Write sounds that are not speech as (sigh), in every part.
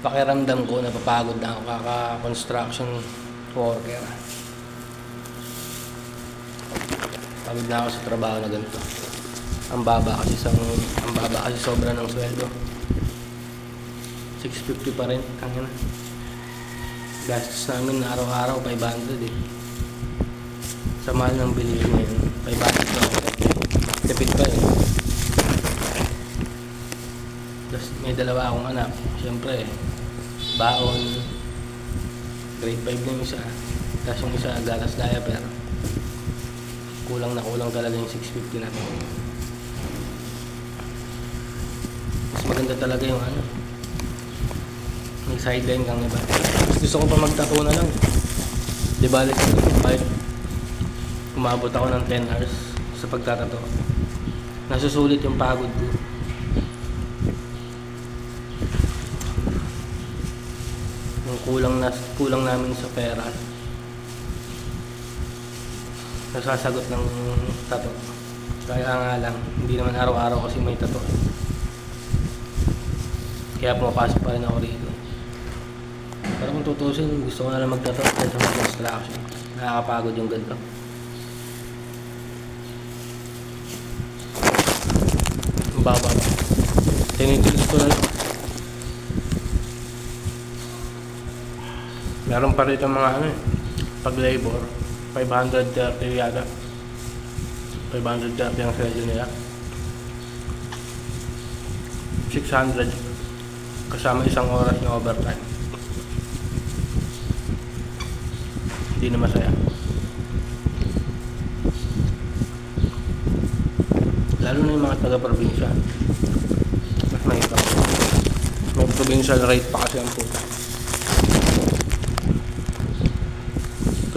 pakiramdam ko napapagod na ako kaka-construction worker. Pagod na ako sa trabaho na ganito. Ang baba kasi sa ang baba kasi sobra ng sweldo. 650 pa rin, ang ina. Gastos namin araw-araw 500 eh. Sa mahal ng bilihin ngayon, 500 na ako. Tipid pa eh. Tapos may dalawa akong anak. Siyempre, baon. Grade 5 na yung isa. Tapos yung isa, gatas diaper. Kulang na kulang talaga yung 650 na to. Mas maganda talaga yung ano. May sideline kang iba. Gusto ko pa magtattoo na lang. Di ba, alis ko kahit umabot ako ng 10 hours sa pagtatato. Nasusulit yung pagod ko. Yung kulang na kulang namin sa pera. Nasasagot ng tato. Kaya nga lang, hindi naman araw-araw kasi may tato. Kaya pumapasok pa rin ako rito. Pero kung tutusin, gusto ko na lang magtato kaysa mag-construction. Nakakapagod yung ganito. Baba ba? Tinitilis ko na lang. Meron pa rito mga ano eh, pag labor, 530 yata. 530 ang sweldo nila. 600 kasama isang oras na overtime. Hindi na masaya. Lalo na yung mga taga-probinsya. Mas mahirap. May provincial rate pa kasi ang puta.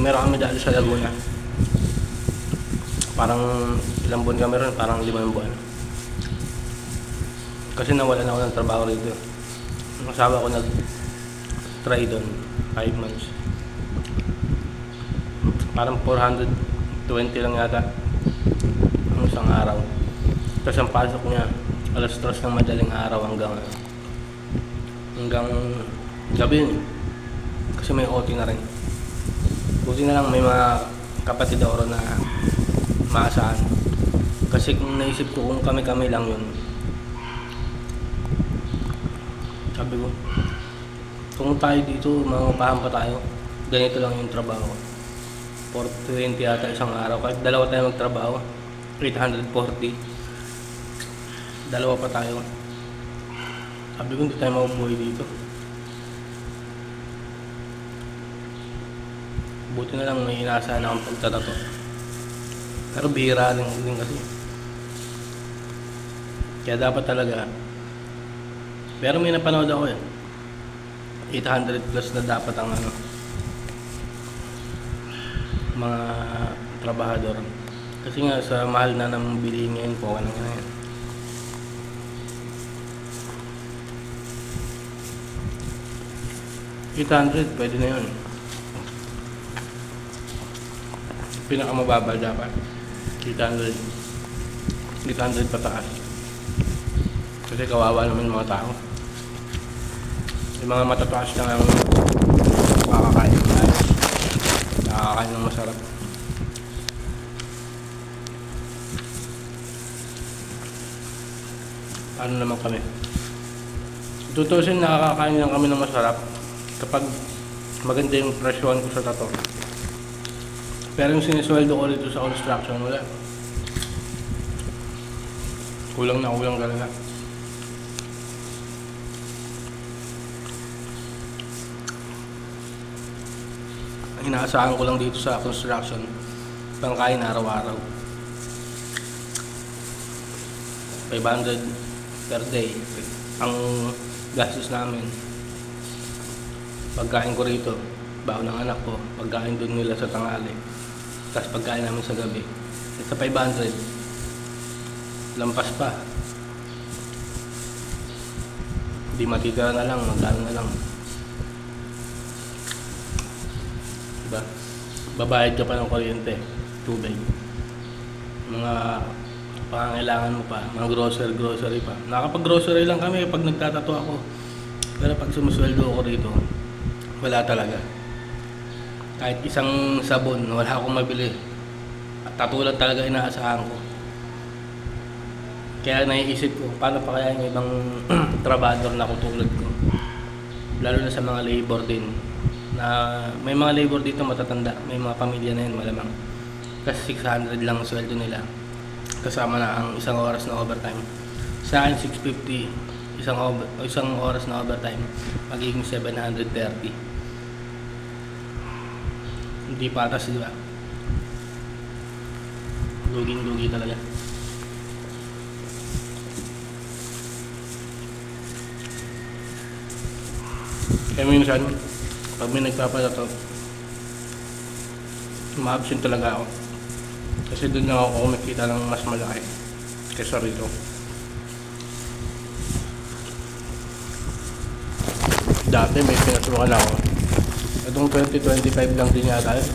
Tumira kami dati sa Laguna. Parang ilang buwan kami ron, parang limang buwan. Kasi nawalan ako ng trabaho rito. Ang asawa ko nag-try doon, 5 months. Parang 420 lang yata ang isang araw. Tapos ang pasok niya, alas 3 ng madaling araw hanggang hanggang gabi. Kasi may OT na rin. Buti na lang may mga kapatid ako ron na maasahan. Kasi kung naisip ko kung kami-kami lang yun, sabi ko, kung tayo dito, mangupahan pa tayo, ganito lang yung trabaho. 420 yata isang araw. Kahit dalawa tayo magtrabaho, 840. Dalawa pa tayo. Sabi ko, hindi tayo mabubuhay dito. Buti na lang may inaasahan akong pagtatato. Pero bihira rin din kasi. Kaya dapat talaga. Pero may napanood ako eh. 800 plus na dapat ang ano mga trabahador. Kasi nga sa mahal na ng bilihin ngayon po, ano nga yan. Eight hundred, pwede na yun. Pinakamababa dapat. 800. 800 pataas. Kasi kawawa naman mga tao. Yung mga matataas lang ang makakain ng ayos. Nakakain ng masarap. Ano naman kami? Tutusin nakakakain lang kami ng masarap kapag maganda yung presyon ko sa tato. Pero yung sinisweldo ko dito sa construction, wala. Kulang na kulang talaga. Inaasahan ko lang dito sa construction, pangkain araw-araw. 500 per day ang gastos namin. Pagkain ko rito, baon ng anak ko, pagkain doon nila sa tangali. Tapos pagkain namin sa gabi. At sa 500, lampas pa. Hindi matitira na lang, magkano na lang. Diba? Babayad ka pa ng kuryente, tubig. Mga pangangailangan mo pa, mga grocery, grocery pa. Nakapag-grocery lang kami pag nagtatato ako. Pero pag sumusweldo ako rito, wala talaga. Kahit isang sabon, wala akong mabili. At Tatulad talaga inaasahan ko. Kaya naiisip ko, paano pa kaya yung ibang (clears throat) trabador na katulad ko? Lalo na sa mga labor din. Na may mga labor dito matatanda, may mga pamilya na yun malamang. Kasi 600 lang ang sweldo nila. Kasama na ang isang oras na overtime. Sa akin 650 isang over, isang oras na overtime magiging 730. Hindi patas, di ba? Luging-lugi talaga. Kaya minsan, pag may nagpapalato, ma-absent talaga ako. Kasi doon na ako kumikita ng mas malaki kaysa rito. Dati may pinasukan ako. Itong 2025 lang din yata yun.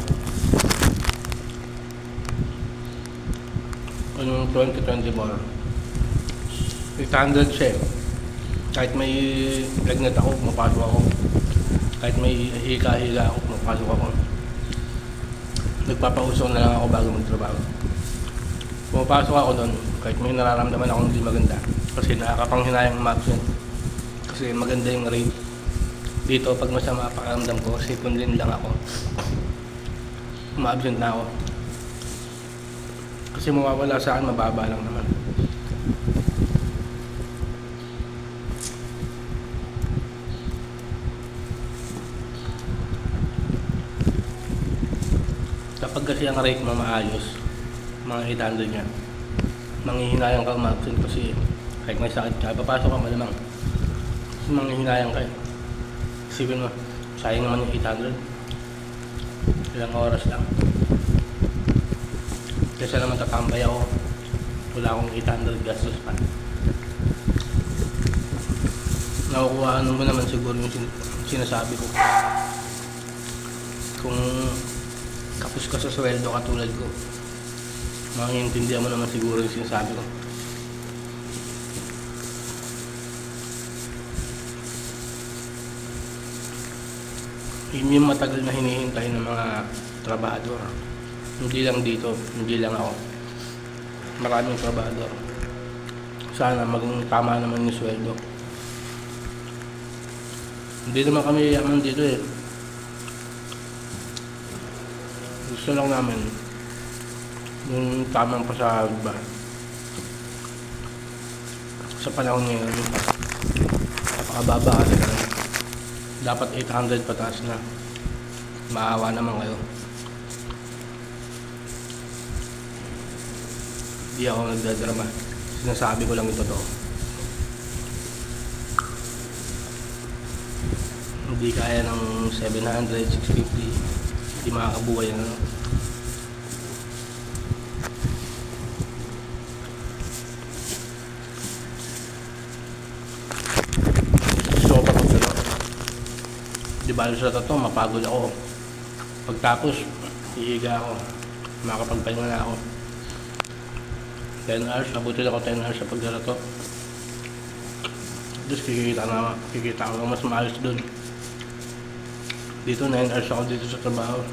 Anong 2024? 800 siya eh. Kahit may lagnat ako, mapasok ako. Kahit may hika-hika ako, mapasok ako. Nagpapausok na lang ako bago magtrabaho. Pumapasok ako doon, kahit may nararamdaman akong hindi maganda. Kasi nakakapanghinayang ma-absent. Kasi maganda yung rate. Dito, pag masama pakiramdam ko, sipon din lang ako. Ma-absent na ako. Kasi mawawala sa akin, mababa lang naman. Kapag kasi ang rate mo maayos, mga 800 yan, manghihinayang ka umabsent kasi kahit may sakit ka, papasok ka malamang. Manghihinayang ka eh. Isipin mo, sayang naman yung 800. Ilang oras lang. Kasi naman tatambay ako. Wala akong 800 gastos pa. Nakukuha mo naman siguro yung sin- sinasabi ko. Kung kapos ka sa sweldo katulad ko, makikintindihan mo naman siguro yung sinasabi ko. Yun yung matagal na hinihintay ng mga trabahador. Hindi lang dito, hindi lang ako. Maraming trabahador. Sana maging tama naman yung sweldo. Hindi naman kami yaman dito eh. Gusto lang namin yung tamang pasahag ba. Sa panahon ngayon, napakababa kasi. Dapat 800 pataas na. Maawa naman kayo. Hindi ako nagdadrama. Sinasabi ko lang yung totoo. Hindi kaya ng 700, 650. Hindi makakabuhay. Ano? Gusto ko pa kung ano. Di ba sa totoo, mapagod ako. Pagtapos, hihiga ako. Makapagpahinga na ako. 10 hours, nabuti ako 10 hours sa paglalato. Tapos kikita na, kikita ako mas maayos dun. Dito 9 hours ako dito sa trabaho.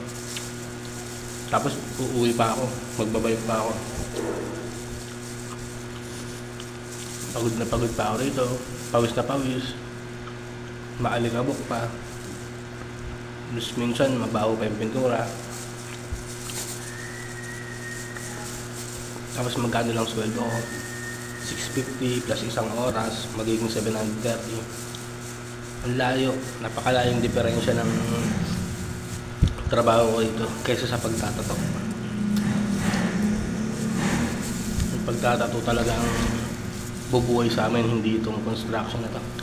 Tapos uuwi pa ako, magbabay pa ako. Pagod na pagod pa ako rito, pawis na pawis. Maalikabok pa. Tapos minsan mabaho pa yung pintura. Tapos magkano lang sweldo ko? 650 plus isang oras, magiging 730. Ang layo, napakalayong diferensya ng trabaho ko dito kaysa sa pagtatato. Yung pagtatato talaga ang bubuhay sa amin, hindi itong construction na to.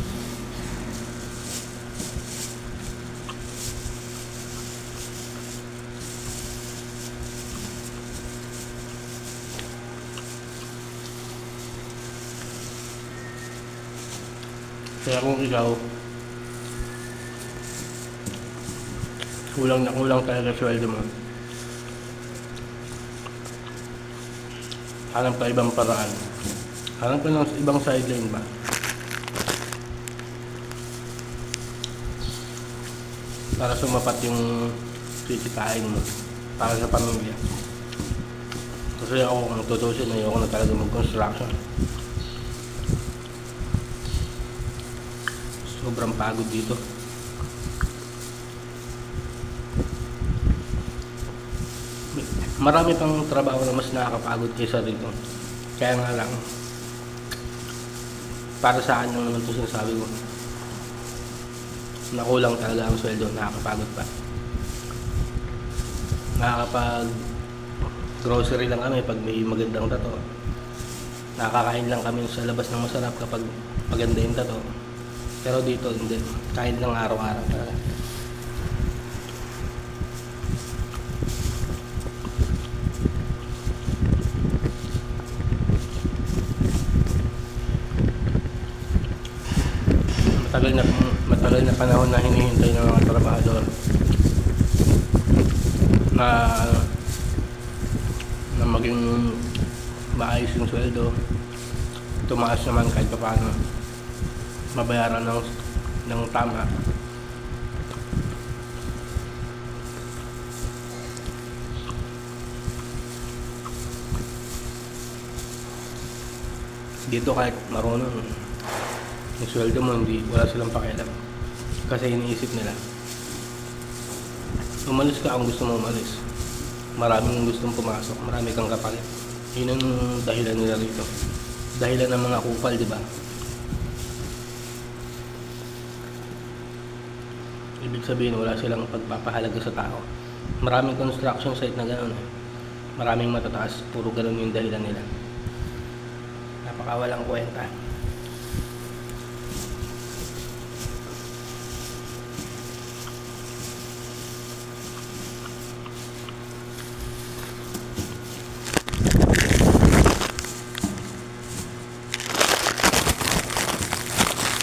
Kaya kung ikaw, kulang na kulang talaga sweldo mo. Hanap ka ibang paraan. Hanap ka ng ibang sideline ba? para sumapat yung kikitain mo para sa pamilya. Kasi ako kung tutusin, ayoko na talaga mag-construction. Sobrang pagod dito. Marami pang trabaho na mas nakakapagod kaysa rito. Kaya nga lang, para sa akin naman ito sinasabi ko. Nakulang talaga ang sweldo, nakakapagod pa. Nakakapag grocery lang kami pag may magandang tato. Nakakain lang kami sa labas ng masarap kapag maganda yung tato. Pero dito hindi. Kain lang araw-araw talaga. matagal na matagal na panahon na hinihintay ng mga trabahador na na maging maayos yung sweldo tumaas naman kahit pa paano mabayaran ng ng tama. Dito kahit marunong yung sweldo mo hindi wala silang pakialam. Kasi iniisip nila umalis ka kung gusto mo umalis. Maraming gustong pumasok marami kang kapalit. Yun ang dahilan nila rito. Dahilan ng mga kupal di ba ibig sabihin wala silang pagpapahalaga sa tao. Maraming construction site na gano'n eh. maraming matataas. Puro gano'n yung dahilan nila. Napakawalang kwenta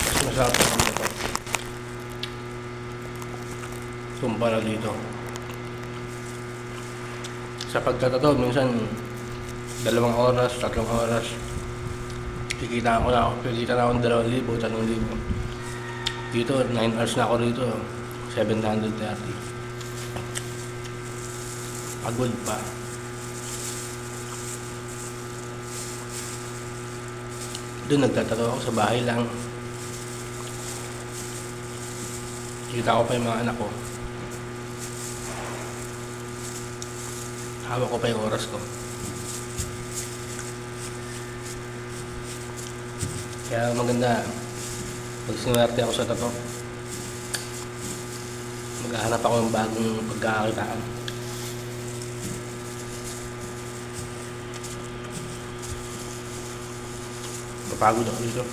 Mas masarap naman ito. Kumpara dito. Sa pagkatato, minsan dalawang oras, tatlong oras. Kikita ko na ako, kikita na ako ng dalawang libo, tatlong libo. Dito, 9 hours na ako rito. 730. Pagod pa. Doon nagtatato ako sa bahay lang. Kita ko pa yung mga anak ko. Hawak ko pa yung oras ko. Kaya maganda, pag sinwerte ako sa tato, maghahanap ako ng bagong pagkakakitaan. Papagod ako dito.